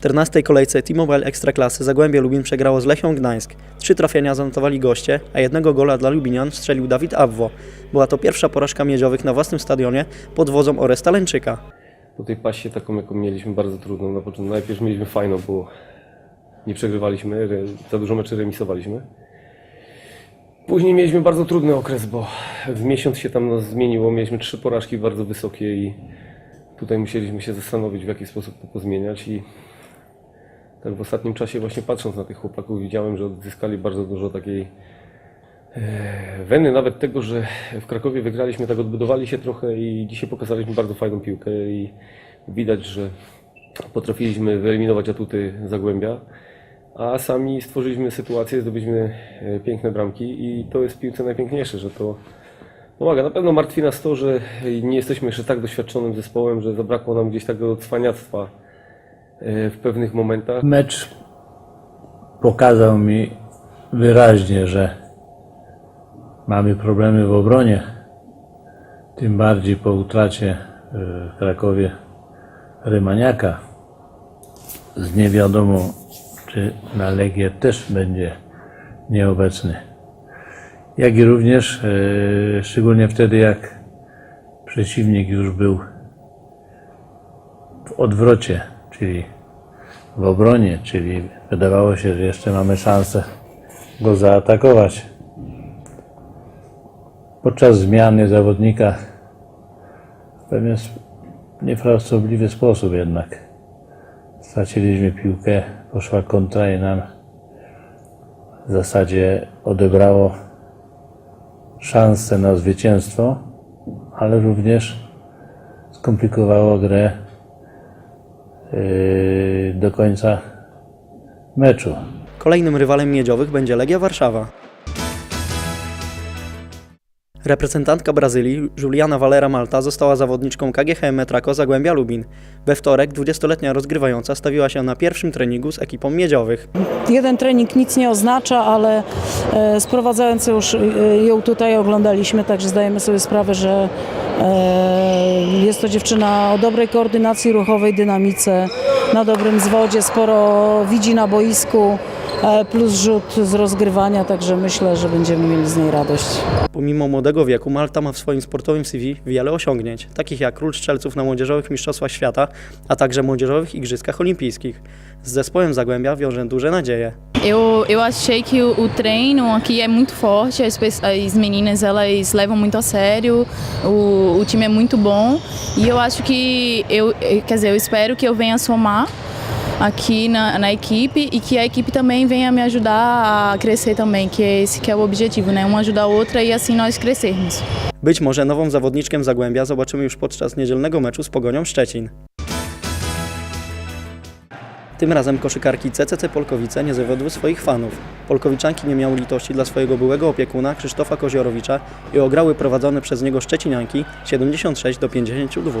14. kolejce T-Mobile Ekstraklasy Zagłębie Lubin przegrało z Lechią Gdańsk. Trzy trafienia zanotowali goście, a jednego gola dla Lubinian strzelił Dawid Abwo. Była to pierwsza porażka miedziowych na własnym stadionie pod wodzą Oresta Lęczyka. Po tej pasie taką, jaką mieliśmy, bardzo trudną. Na początku najpierw mieliśmy fajną, bo nie przegrywaliśmy, za dużo meczy remisowaliśmy. Później mieliśmy bardzo trudny okres, bo w miesiąc się tam zmieniło. Mieliśmy trzy porażki bardzo wysokie i tutaj musieliśmy się zastanowić, w jaki sposób to pozmieniać. I tak w ostatnim czasie, właśnie patrząc na tych chłopaków, widziałem, że odzyskali bardzo dużo takiej e, weny, nawet tego, że w Krakowie wygraliśmy, tak odbudowali się trochę i dzisiaj pokazaliśmy bardzo fajną piłkę i widać, że potrafiliśmy wyeliminować atuty Zagłębia, a sami stworzyliśmy sytuację, zdobyliśmy e, piękne bramki i to jest w piłce najpiękniejsze, że to pomaga. Na pewno martwi nas to, że nie jesteśmy jeszcze tak doświadczonym zespołem, że zabrakło nam gdzieś tego cwaniactwa w pewnych momentach. Mecz pokazał mi wyraźnie, że mamy problemy w obronie. Tym bardziej po utracie y, w Krakowie Rymaniaka. Z niewiadomą, czy na Legię też będzie nieobecny. Jak i również, y, szczególnie wtedy, jak przeciwnik już był w odwrocie, czyli w obronie, czyli wydawało się, że jeszcze mamy szansę go zaatakować. Podczas zmiany zawodnika w pewien niefrasobliwy sposób jednak straciliśmy piłkę, poszła kontra i nam w zasadzie odebrało szansę na zwycięstwo, ale również skomplikowało grę do końca meczu. Kolejnym rywalem miedziowych będzie Legia Warszawa. Reprezentantka Brazylii, Juliana Valera Malta, została zawodniczką KGHM Metrako Zagłębia Lubin. We wtorek 20-letnia rozgrywająca stawiła się na pierwszym treningu z ekipą miedziowych. Jeden trening nic nie oznacza, ale e, sprowadzając już e, ją tutaj oglądaliśmy, także zdajemy sobie sprawę, że e, jest to dziewczyna o dobrej koordynacji ruchowej, dynamice, na dobrym zwodzie, sporo widzi na boisku, plus rzut z rozgrywania, także myślę, że będziemy mieli z niej radość. Pomimo młodego wieku Malta ma w swoim sportowym CV wiele osiągnięć, takich jak król strzelców na młodzieżowych mistrzostwach świata, a także młodzieżowych igrzyskach olimpijskich. Z zespołem Zagłębia wiąże duże nadzieje. Eu, eu achei que o, o treino aqui é muito forte, as, as meninas elas levam muito a sério, o, o time é muito bom e eu acho que eu, quer dizer, eu espero que eu venha somar aqui na, na equipe e que a equipe também venha me ajudar a crescer também, que é esse que é o objetivo, né? Uma ajudar a outra e assim nós crescermos. Być może nową zawodniczkę Zagłębia zobaczymy już podczas niedzielnego meczu z Pogonią Szczecin. Tym razem koszykarki CCC Polkowice nie zawiodły swoich fanów. Polkowiczanki nie miały litości dla swojego byłego opiekuna Krzysztofa Koziorowicza i ograły prowadzone przez niego Szczecinianki 76 do 52.